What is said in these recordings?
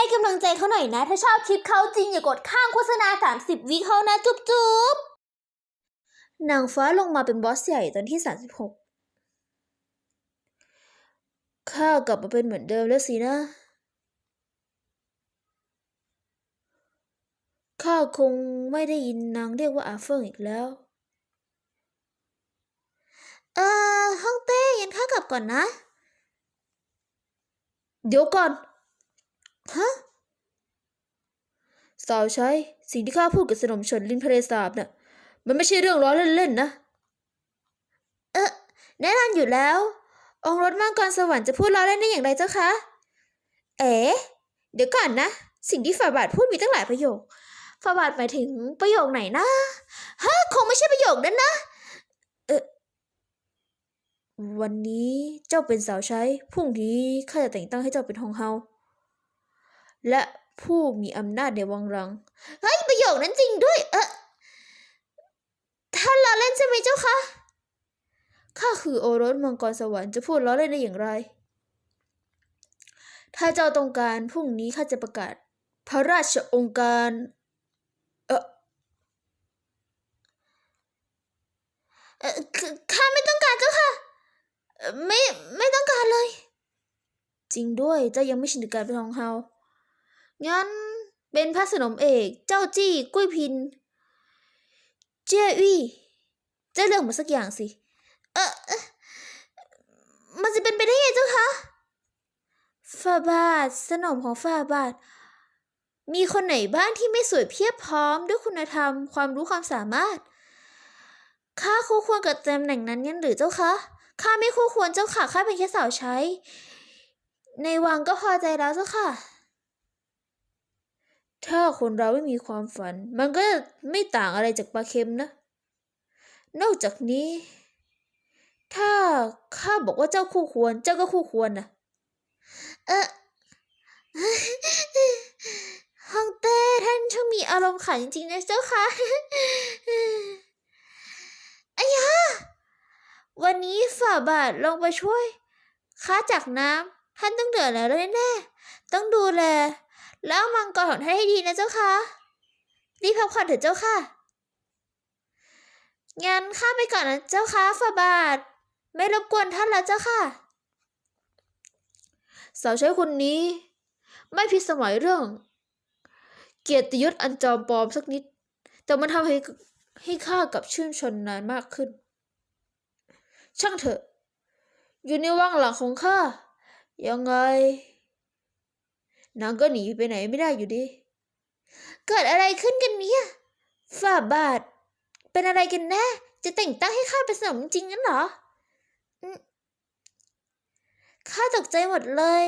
ให้กำลังใจเขาหน่อยนะ ถ้าชอบคลิปเขาจริงอย่ากดข้างโฆษณา 30 วิเขานะ จุ๊บจุ๊บนางฟ้าลงมาเป็นบอสใหญ่ตอนที่ 36 ข้ากลับมาเป็นเหมือนเดิมแล้วสินะ ข้าคงไม่ได้ยินนางเรียกว่าอาเฟิงอีกแล้ว เออฮ่องเต้ยันข้ากลับก่อนนะ เดี๋ยวก่อน ฮะสาวใช้สิ่งที่ข้าพูดกับสนมชนลินทะเลสาบน่ะมันไม่ใช่เรื่องล้อเล่นๆนะ เออแน่นอนอยู่แล้ว องค์รถมังกรสวรรค์จะพูดล้อเล่นได้อย่างไรเจ้าคะ เอ๋เดี๋ยวก่อนนะ สิ่งที่ฝ่าบาทพูดมีตั้งหลายประโยคฝ่าบาทหมายถึงประโยคไหนนะฮะคงไม่ใช่ประโยคนั้นนะเออวันนี้เจ้าเป็นสาวใช้พรุ่งนี้ข้าจะแต่งตั้งให้เจ้าเป็นฮองเฮา และผู้มีอำนาจในวังรัง เฮ้ย ประโยคนั้นจริงด้วย เออท่านล้อเล่นใช่ไหมเจ้าคะ ข้าคือโอรสมังกรสวรรค์จะพูดล้อเล่นได้อย่างไร ถ้าเจ้าต้องการพรุ่งนี้ข้าจะประกาศ พระราชองค์การ เออเออคือข้าไม่ต้องการเจ้าค่ะ ไม่ ไม่ต้องการเลย จริงด้วย เจ้ายังไม่ชินกับการเป็นของเฮา งั้นเป็นพระสนมเอก เจ้าจี้กุ้ยพิน เจ้ยอี้เจ้าเลือกมาสักอย่างสิ เอ่อมันจะเป็นไปได้ไงเจ้าคะฝ่าบาทสนมของฝ่าบาท มีคนไหนบ้างที่ไม่สวยเพียบพร้อมด้วยคุณธรรม ความรู้ความสามารถข้าคู่ควรกับตำแหน่งนั้นงั้นหรือเจ้าคะข้าไม่คู่ควรเจ้าค่ะข้าเป็นแค่สาวใช้ ในวังก็พอใจแล้วเจ้าค่ะ ถ้าคนเราไม่มีความฝัน มันก็ไม่ต่างอะไรจากปลาเค็มนะ นอกจากนี้ ถ้าข้าบอกว่าเจ้าคู่ควร เจ้าก็คู่ควรนะเออฮ่องเต้ท่านช่างมีอารมณ์ขันจริงๆนะเจ้าค่ะอายาวันนี้ฝ่าบาทลงไปช่วยข้าจากน้ำท่านต้องเดือดแล้วแน่ๆต้องดูแล แล้วมังกรของท่านให้ดีนะเจ้าค่ะรีบพักผ่อนเถิดเจ้าค่ะ งั้นข้าไปก่อนนะเจ้าค่ะฝ่าบาท ไม่รบกวนท่านแล้วเจ้าค่ะ สาวใช้คนนี้ ไม่พิสมัยเรื่อง เกียรติยศอันจอมปลอมสักนิด แต่มันทำให้ให้ข้ากับชื่นชนนานมากขึ้น ช่างเถอะ อยู่ในวังหลังของข้ายังไง นางก็หนีไปไหนไม่ได้อยู่ดี เกิดอะไรขึ้นกันเนี่ยฝ่าบาท เป็นอะไรกันแน่ จะแต่งตั้งให้ข้าเป็นสนมจริงงั้นเหรอข้าตกใจหมดเลย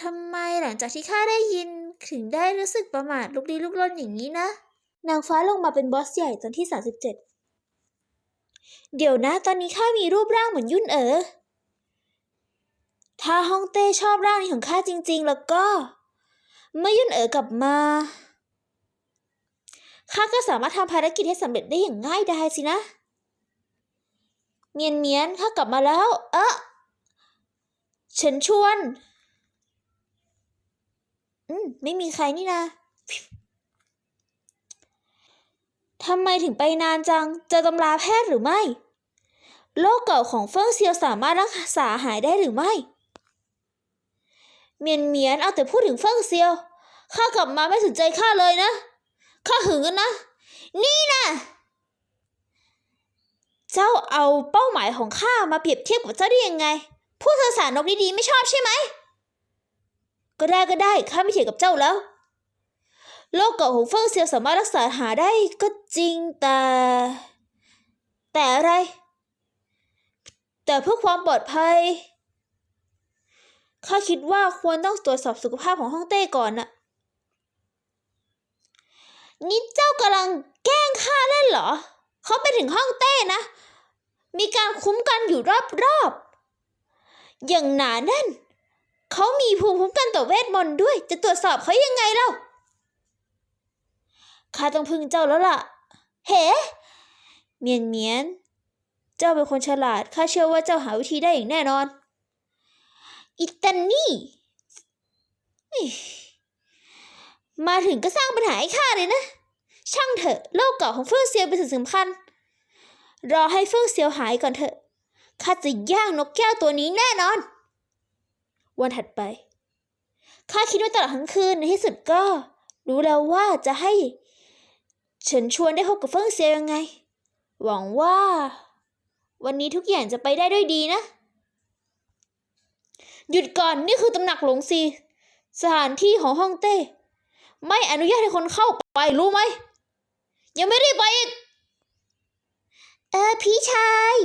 ทำไมหลังจากที่ข้าได้ยินถึงได้รู้สึกประมาทลุกลี้ลุกลนอย่างนี้นะ นางฟ้าลงมาเป็นบอสใหญ่ตอนที่ 37 เดี๋ยวนะ ตอนนี้ข้ามีรูปร่างเหมือนยุ่นเอ๋อ ถ้าฮ่องเต้ชอบร่างนี้ของข้าจริง ๆ แล้วก็เมื่อยุ่นเอ๋อกลับมาข้าก็สามารถทำภารกิจให้สำเร็จได้อย่างง่ายดายสินะ เมียนเมียนข้ากลับมาแล้ว เอะเฉินชวน อืมไม่มีใครนี่นะทำไมถึงไปนานจังจอตำราแพทย์หรือไม่ โรคเก่าของเฟิ่งเซียวสามารถรักษาหายได้หรือไม่ เมียนเมียนเอาแต่พูดถึงเฟิงเซียว ข้ากลับมาไม่สนใจข้าเลยนะ ข้าหึงกันนะ นี่นะเจ้าเอาเป้าหมายของข้ามาเปรียบเทียบกับเจ้าได้ยังไง พูดภาษานกดีๆไม่ชอบใช่ไหม ก็ได้ก็ได้ข้าไม่เถียงกับเจ้าแล้วโรคเก่าของเฟิงเซียวสามารถรักษาหาได้ก็จริงแต่ แต่อะไร แต่เพื่อความปลอดภัย ข้าคิดว่าควรต้องตรวจสอบสุขภาพของฮ่องเต้ก่อนน่ะ นี่เจ้ากำลังแกล้งข้าเล่นเหรอ เขาไปถึงห้องเต้นะ มีการคุ้มกันอยู่รอบๆ อย่างหนาแน่น เขามีภูมิคุ้มกันต่อเวทมนต์ด้วย จะตรวจสอบเขายังไงเล่า ข้าต้องพึ่งเจ้าแล้วล่ะ เฮ้เมียนเมียน เจ้าเป็นคนฉลาด ข้าเชื่อว่าเจ้าหาวิธีได้อย่างแน่นอน อิตานี่มาถึงก็สร้างปัญหาให้ข้าเลยนะ ช่างเถอะโลกเก่าของเฟิงเซียวเป็นสิ่งสำคัญ รอให้เฟิงเซียวหายก่อนเถอะข้าจะย่างนกแก้วตัวนี้แน่นอน วันถัดไปข้าคิดว่าตลอดทั้งคืนในที่สุดก็ รู้แล้วว่าจะให้เฉินชวนได้พบกับเฟิงเซียวยังไง หวังว่า วันนี้ทุกอย่างจะไปได้ด้วยดีนะ หยุดก่อนนี่คือตำหนักหลงซี สถานที่ของฮ่องเต้ ไม่อนุญาตให้คนเข้าไปรู้ไหม ยังไม่ได้ไปอีก เออพี่ชาย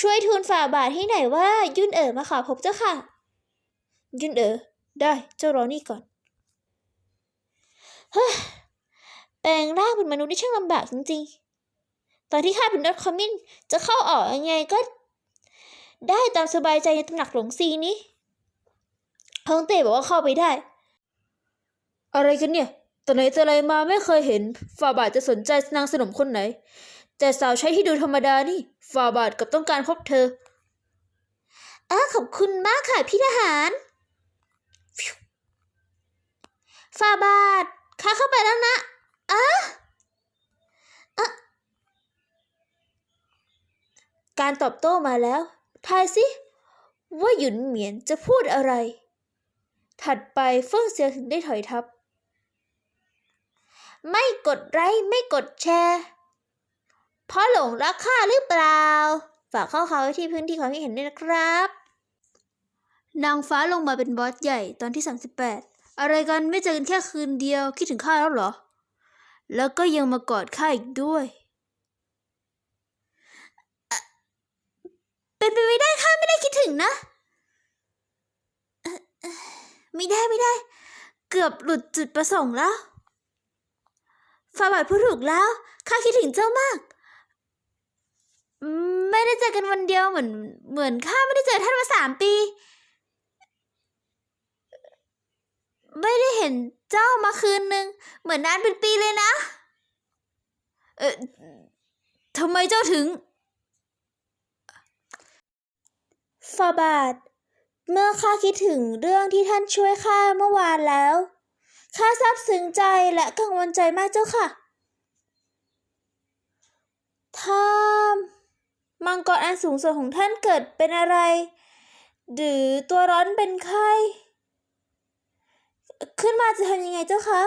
ช่วยทูลฝ่าบาทให้หน่อยว่า ยุ่นเอ๋อมาขอพบเจ้าค่ะ ยุ่นเอ๋อได้เจ้ารอนี่ก่อน เฮ้ยแปลงร่างเป็นมนุษย์นี่ช่างลำบากจริงๆ ตอนที่ข้าเป็นดอทคอมมินจะเข้าออกยังไงก็ ได้ตามสบายใจในตำหนักหลงซีนี้ฮองเต้บอกว่าเข้าไปได้ อะไรกันเนี่ยแต่ไหนแต่ไรมาไม่เคยเห็นฝ่าบาทจะสนใจนางสนมคนไหน แต่สาวใช้ที่ดูธรรมดานี่ฝ่าบาทกับต้องการพบเธออ้าขอบคุณมากค่ะพี่ทหารฝ่าบาทข้าเข้าไปแล้วนะอ้าอะการตอบโต้มาแล้ว ทายสิ ว่าหยุนเหมียนจะพูดอะไร ถัดไปเฟิ่งเซียถึงได้ถอยทับ ไม่กดไลค์ไม่กดแชร์ เพราะหลงรักข้าหรือเปล่า ฝากข้อความไว้ที่พื้นที่ความคิดเห็นด้วยนะครับ นางฟ้าลงมาเป็นบอสใหญ่ตอนที่ 38 อะไรกันไม่เจอกันแค่คืนเดียวคิดถึงข้าแล้วเหรอ แล้วก็ยังมากอดข้าอีกด้วยอะ เป็นไปไม่ได้ข้าไม่ได้คิดถึงนะ ไม่ได้ไม่ได้ เกือบหลุดจุดประสงค์แล้วฟาบาทพูดถูกแล้วข้าคิดถึงเจ้ามาก ไม่ได้เจอกันวันเดียวเหมือน เหมือนข้าไม่ได้เจอท่านมาสามปี ไม่ได้เห็นเจ้ามาคืนหนึ่งเหมือนนานเป็นปีเลยนะ เออทำไมเจ้าถึง ฟาบาท เมื่อข้าคิดถึงเรื่องที่ท่านช่วยข้าเมื่อวานแล้ว ข้าซาบซึ้งใจและกังวลใจมากเจ้าค่ะ ถ้ามังกรอันสูงส่วนของท่านเกิดเป็นอะไร หรือตัวร้อนเป็นไข้ ขึ้นมาจะทำยังไงเจ้าคะ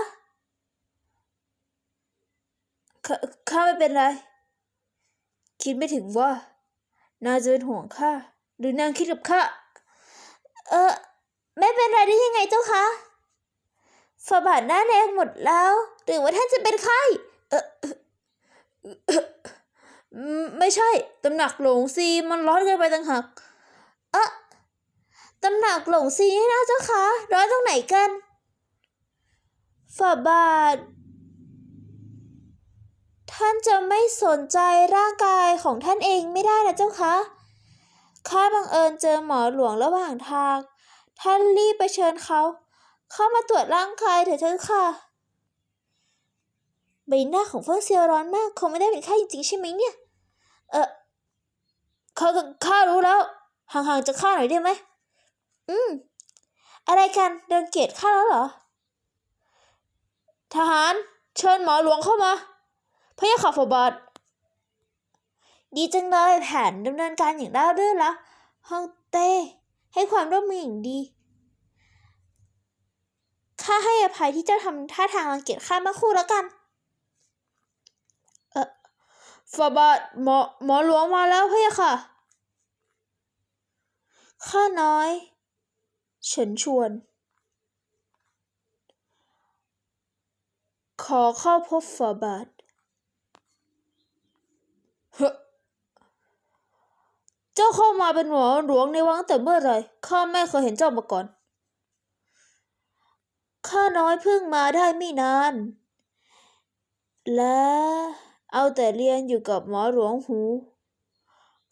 ข้าข้าไม่เป็นไร คิดไม่ถึงว่า น่าจะเป็นห่วงข้า หรือนางคิดกับข้าเออไม่เป็นไรได้ยังไงเจ้าคะฝาบาทหน้าแดงหมดแล้ว หรือว่าท่านจะเป็นไข้เอ่อไม่ใช่ตำหนักหลงซีมันร้อนเกินไปต่างหากเออตำหนักหลงซีนี่นะเจ้าคะร้อนตรงไหนกันฝาบาท ท่านจะไม่สนใจร่างกายของท่านเองไม่ได้นะเจ้าคะ ข้าบังเอิญเจอหมอหลวงระหว่างทาง ท่านรีบไปเชิญเขา เข้ามาตรวจร่างกายเถอะเจ้าค่ะ ใบหน้าของเฟิร์สเซียวร้อนมาก คงไม่ได้เป็นไข้จริงๆใช่ไหมเนี่ย เออข้าข้ารู้แล้ว ห่างๆจากข้าหน่อยได้ไหม อืม อะไรกันเดินเกียดข้าแล้วเหรอ ทหาร เชิญหมอหลวงเข้ามาพระยาข่าฝบาท ดีจังเลยแผนดำเนินการอย่างราบรื่นแล้วฮองเต้ ให้ความร่วมมืออย่างดี ข้าให้อภัยที่เจ้าทำท่าทางรังเกียจข้ามาคู่แล้วกัน เออฝาบาทหมอหมอหลวงมาแล้วเพะยะค่ะ ข้าน้อย เฉินชวน ขอเข้าพบฝาบาทเฮ้อ เจ้าเข้ามาเป็นหมอหลวงในวังแต่เมื่อไรข้าไม่เคยเห็นเจ้ามาก่อน ข้าน้อยเพิ่งมาได้ไม่นาน และเอาแต่เรียนอยู่กับหมอหลวงหู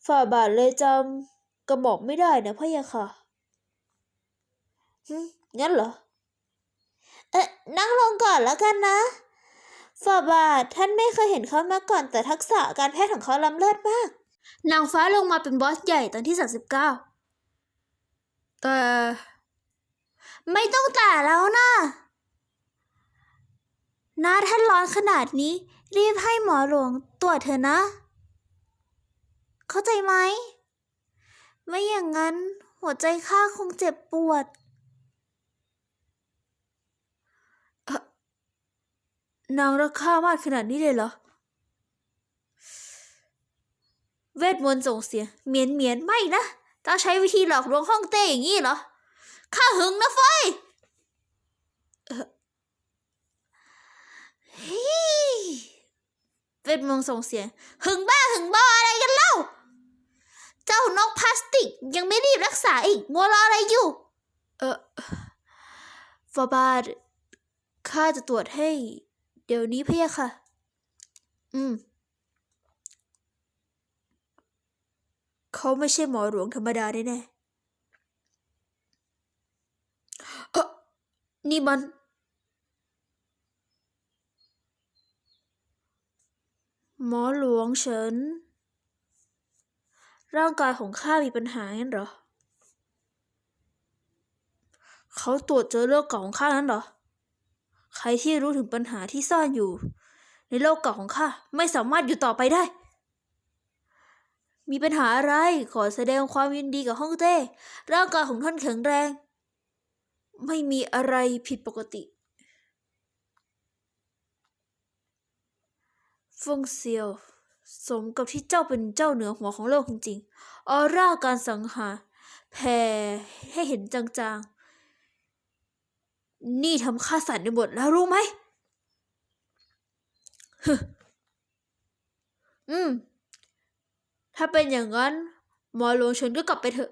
ฝ่าบาทเลยจำกระบอกไม่ได้นะพะยะค่ะงั้นเหรอ เอ๊ะนั่งลงก่อนแล้วกันนะฝ่าบาทท่านไม่เคยเห็นเขามาก่อนแต่ทักษะการแพทย์ของเขาล้ำเลิศมาก นางฟ้าลงมาเป็นบอสใหญ่ตอนที่ 39 แต่ ไม่ต้องแต่แล้วนะน้าท่านร้อนขนาดนี้ รีบให้หมอหลวงตรวจเถอะนะ เข้าใจไหม ไม่อย่างนั้น หัวใจข้าคงเจ็บปวด นางรักข้ามากขนาดนี้เลยเหรอ เวทมนต์ส่งเสียงเหมียนเหมียนไม่นะต้องใช้วิธีหลอกลวงห้องเต้อย่างนี้เหรอ ข้าหึงนะเฟยเอ่อเฮ้ยเวทมนต์ส่งเสียง หึงบ้าหึงบออะไรกันเล่า เจ้านกพลาสติกยังไม่รีบรักษาอีกมัวรออะไรอยู่ เออฟาบาดข้าจะตรวจให้ เดี๋ยวนี้พะยะค่ะ อืม เขาไม่ใช่หมอหลวงธรรมดาแน่ๆเออนี่มัน หมอหลวงเฉิน ร่างกายของข้ามีปัญหางั้นเหรอ เขาตรวจเจอโรคเก่าของข้านั้นเหรอ ใครที่รู้ถึงปัญหาที่ซ่อนอยู่ ในโลกเก่าของข้าไม่สามารถอยู่ต่อไปได้ มีปัญหาอะไร ขอแสดงความยินดีกับฮ่องเต้ร่างกายของท่านแข็งแรง ไม่มีอะไรผิดปกติ ฟงเซียว สมกับที่เจ้าเป็นเจ้าเหนือหัวของโลกจริงๆ ออร่าการสังหารแผ่ให้เห็นจางๆ นี่ทำข้าสั่นไปหมดแล้วรู้ไหมฮึอืม ถ้าเป็นอย่างนั้นหมอหลวงเฉินก็กลับไปเถอะ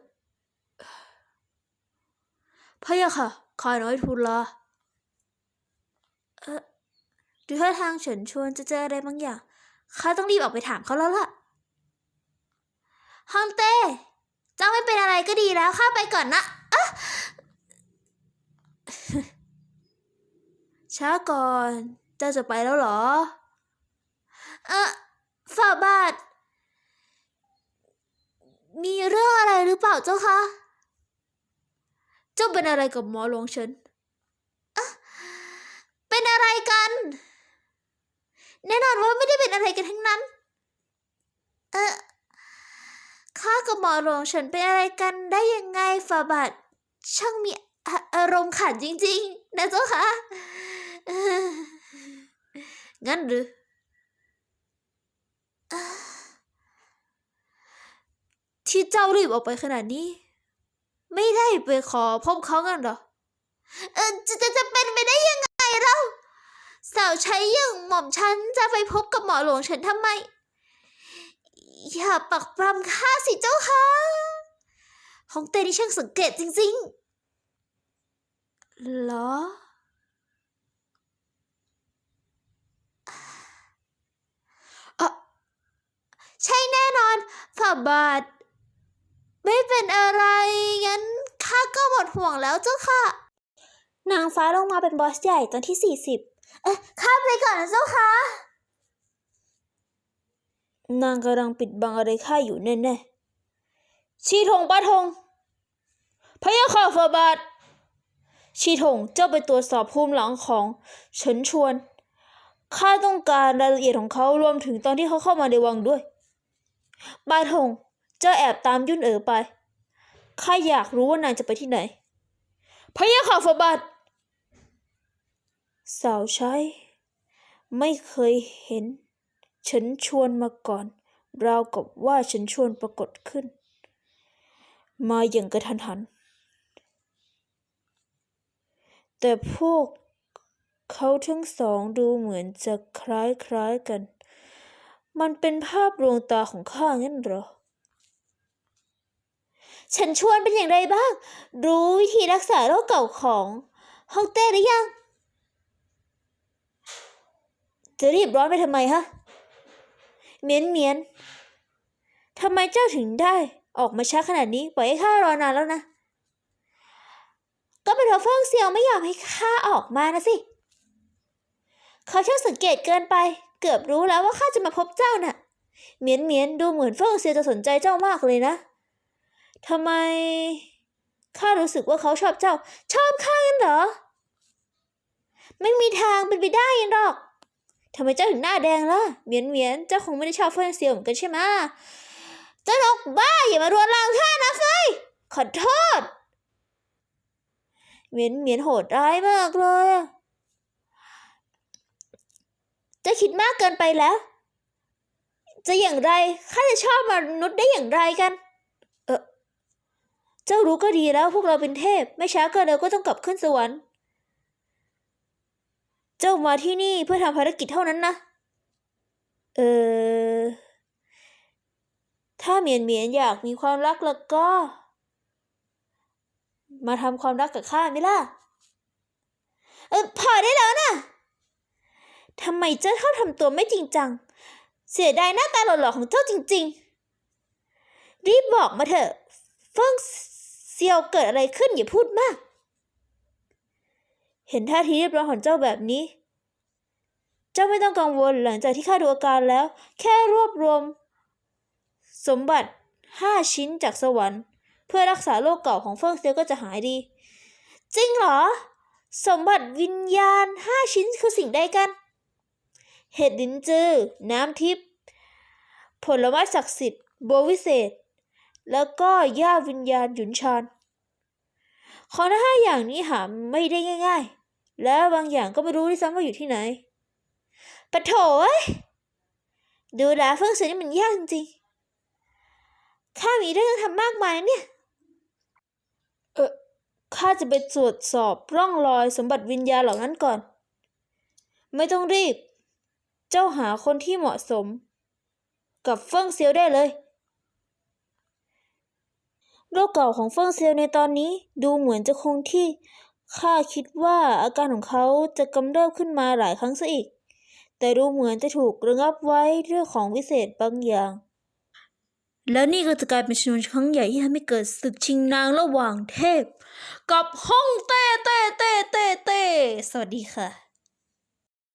พะยะค่ะข้าน้อยทูลลาดูท่าทางเฉินชวนจะเจออะไรบางอย่างข้าต้องรีบออกไปถามเขาแล้วล่ะฮังเต้เจ้าไม่เป็นอะไรก็ดีแล้วข้าไปก่อนนะอะช้าก่อน เจ้าจะไปแล้วเหรอ เออฝ่าบาท มีเรื่องอะไรหรือเปล่าเจ้าคะ เจ้าเป็นอะไรกับหมอหลวงเฉินเป็นอะไรกัน แน่นอนว่าไม่ได้เป็นอะไรกันทั้งนั้น เออข้ากับหมอหลวงเฉินเป็นอะไรกันได้ยังไงฝ่าบาทช่างมีอารมณ์ขันจริง ๆ นะเจ้าคะงั้นหรือ ที่เจ้ารีบออกไปขนาดนี้ ไม่ได้ไปขอพบเขากันหรอ เออจะจะจะเป็นไปได้ยังไงเล่าสาวใช้ย่างหม่อมฉันจะไปพบกับหมอหลวงฉันทำไม อย่าปักปรำข้าสิเจ้าค่ะฮองเต้นี่ช่างสังเกตจริงๆ เหรออใช่แน่นอนฝ่าบาท ไม่เป็นอะไร งั้นข้าก็หมดห่วงแล้วเจ้าค่ะ นางฟ้าลงมาเป็นบอสใหญ่ตอนที่สี่สิบเอ๊ะข้าไปก่อนนะเจ้าค่ะ นางกำลังปิดบังอะไรข้าอยู่แน่ๆ ชีทงป้าทงพะยะค่ะฝ่าบาท ชีทงเจ้าไปตรวจสอบภูมิหลังของเฉินชวน ข้าต้องการรายละเอียดของเขารวมถึงตอนที่เขาเข้ามาในวังด้วยบาทง เจ้าแอบตามยุ่นเอ๋อไป ข้าอยากรู้ว่านางจะไปที่ไหนพะยะค่ะฝบาทสาวใช้ไม่เคยเห็น ฉันชวนมาก่อน ราวกับว่าฉันชวนปรากฏขึ้น มาอย่างกระทันหัน แต่พวกเขาทั้งสองดูเหมือนจะคล้ายๆกัน มันเป็นภาพลวงตาของข้างั้นเหรอ ฉันชวนเป็นอย่างไรบ้าง รู้วิธีรักษาโรคเก่าของฮ่องเต้หรือยัง จะรีบร้อนไปทำไมฮะ เมียนเมียนทำไมเจ้าถึงได้ออกมาช้าขนาดนี้ ปล่อยให้ข้ารอนานแล้วนะ ก็เป็นเพราะเฟิงเซียวไม่ยอมให้ข้าออกมานะสิ เขาช่างสังเกตเกินไป เกือบรู้แล้วว่าข้าจะมาพบเจ้าน่ะเหมียนเมียนดูเหมือนเฟิงเซียวจะสนใจเจ้ามากเลยนะ ทำไมข้ารู้สึกว่าเขาชอบเจ้า ชอบข้างั้นเหรอ ไม่มีทางเป็นไปได้หรอกทำไมเจ้าถึงหน้าแดงล่ะเหมียนเหมียนเจ้าคงไม่ได้ชอบเฟิงเซียวเหมือนกันใช่ไหมเจ้านกบ้าอย่ามารวนลามข้านะเฟยขอโทษ เหมียนเหมียนโหดร้ายมากเลยอะเจะคิดมากเกินไปแล้ว จะอย่างไรข้าจะชอบมนุษย์ได้อย่างไรกัน เจ้ารู้ก็ดีแล้วพวกเราเป็นเทพ ไม่ช้าก็เร็วก็ต้องกลับขึ้นสวรรค์ เจ้ามาที่นี่เพื่อทำภารกิจเท่านั้นนะ เออ ถ้าเหมียนเหมียนอยากมีความรักแล้วก็ มาทำความรักกับข้าไหมล่ะ เออพอได้แล้วนะทำไมเจ้าชอบทำตัวไม่จริงจัง เสียดายหน้าตาหล่อๆของเจ้าจริง ๆ รีบบอกมาเถอะเฟิง เซียวเกิดอะไรขึ้นอย่าพูดมาก เห็นท่าทีเรียบร้อยของเจ้าแบบนี้ เจ้าไม่ต้องกังวลหลังจากที่ข้าดูอาการแล้ว แค่รวบรวม สมบัติห้าชิ้นจากสวรรค์ เพื่อรักษาโรคเก่าของเฟิ่งเซียวก็จะหายดี จริงเหรอ สมบัติวิญญาณห้าชิ้นคือสิ่งใดกัน เห็ดลิ้นจือ น้ำทิพย์ผลไม้ศักดิ์สิทธิ์บัววิเศษ แล้วก็หญ้าวิญญาณหยุนชานของทั้งห้าอย่างนี้หาไม่ได้ง่าย ๆ แล้วบางอย่างก็ไม่รู้ด้วยซ้ำว่าอยู่ที่ไหนปะโถดูแลเฟิ่งเสียนี่มันยากจริงๆข้ามีเรื่องทำมากมายนะเนี่ย เออข้าจะไปตรวจสอบร่องรอยสมบัติวิญญาณเหล่านั้นก่อน ไม่ต้องรีบ เจ้าหาคนที่เหมาะสม กับเฟิ่งเซียวได้เลย โรคเก่าของเฟิ่งเซียวในตอนนี้ดูเหมือนจะคงที่ ข้าคิดว่าอาการของเขาจะกำเริบขึ้นมาหลายครั้งซะอีก แต่ดูเหมือนจะถูกระงับไว้ด้วยของวิเศษบางอย่าง แล้วนี่ก็จะกลายเป็นชนวนครั้งใหญ่ที่ทำให้เกิดศึกชิงนางระหว่างเทพ กับห้องเต้เต้เต้เต้เต้สวัสดีค่ะ